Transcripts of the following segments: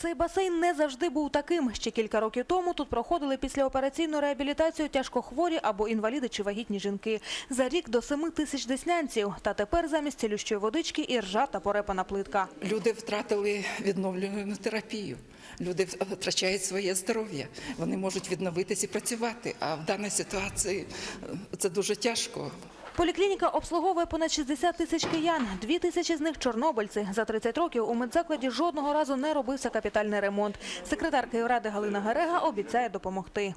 Цей басейн не завжди був таким. Ще кілька років тому тут проходили післяопераційну реабілітацію тяжкохворі або інваліди чи вагітні жінки. За рік до семи тисяч деснянців. Та тепер замість цілющої водички і ржа та порепана плитка. Люди втратили відновлювальну терапію. Люди втрачають своє здоров'я. Вони можуть відновитись і працювати. А в даній ситуації е, це дуже тяжко. Поліклініка обслуговує понад 60 тисяч киян. Дві тисячі з них – чорнобильці. За 30 років у медзакладі жодного разу не робився капітальний ремонт. Секретар Київради Галина Герега обіцяє допомогти.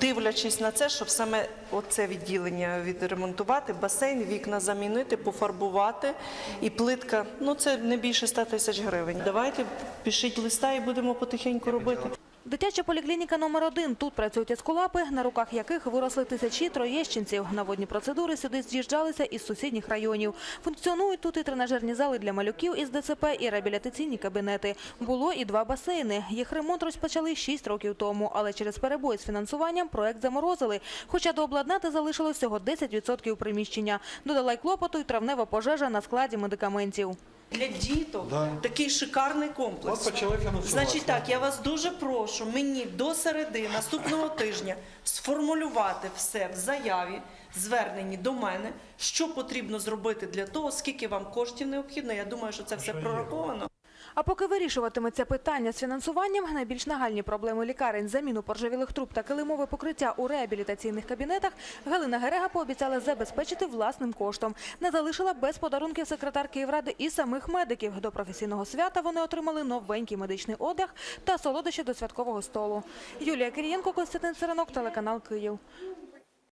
Дивлячись на це, щоб саме оце відділення відремонтувати, басейн, вікна замінити, пофарбувати і плитка. Ну це не більше 100 тисяч гривень. Давайте пишіть листа і будемо потихеньку робити. Дитяча поліклініка номер один. Тут працюють ескулапи, на руках яких виросли тисячі троєщинців. На водні процедури сюди з'їжджалися із сусідніх районів. Функціонують тут і тренажерні зали для малюків із ДЦП, і реабілітаційні кабінети. Було і два басейни. Їх ремонт розпочали 6 років тому, але через перебої з фінансуванням проект заморозили. Хоча дообладнати залишилось всього 10% приміщення. Додала й клопоту й травнева пожежа на складі медикаментів. Для діток Да. такий шикарний комплекс. От почали фінансувати. Значить так, я вас дуже прошу мені до середи наступного тижня сформулювати все в заяві, зверненні до мене, що потрібно зробити для того, скільки вам коштів необхідно. Я думаю, що це все прораховано. А поки вирішуватиметься питання з фінансуванням, найбільш нагальні проблеми лікарень, заміну поржавілих труб та килимове покриття у реабілітаційних кабінетах, Галина Герега пообіцяла забезпечити власним коштом. Не залишила без подарунків секретар Київради і самих медиків. До професійного свята вони отримали новенький медичний одяг та солодощі до святкового столу. Юлія Кирієнко, Костянтин Сиранок, телеканал Київ.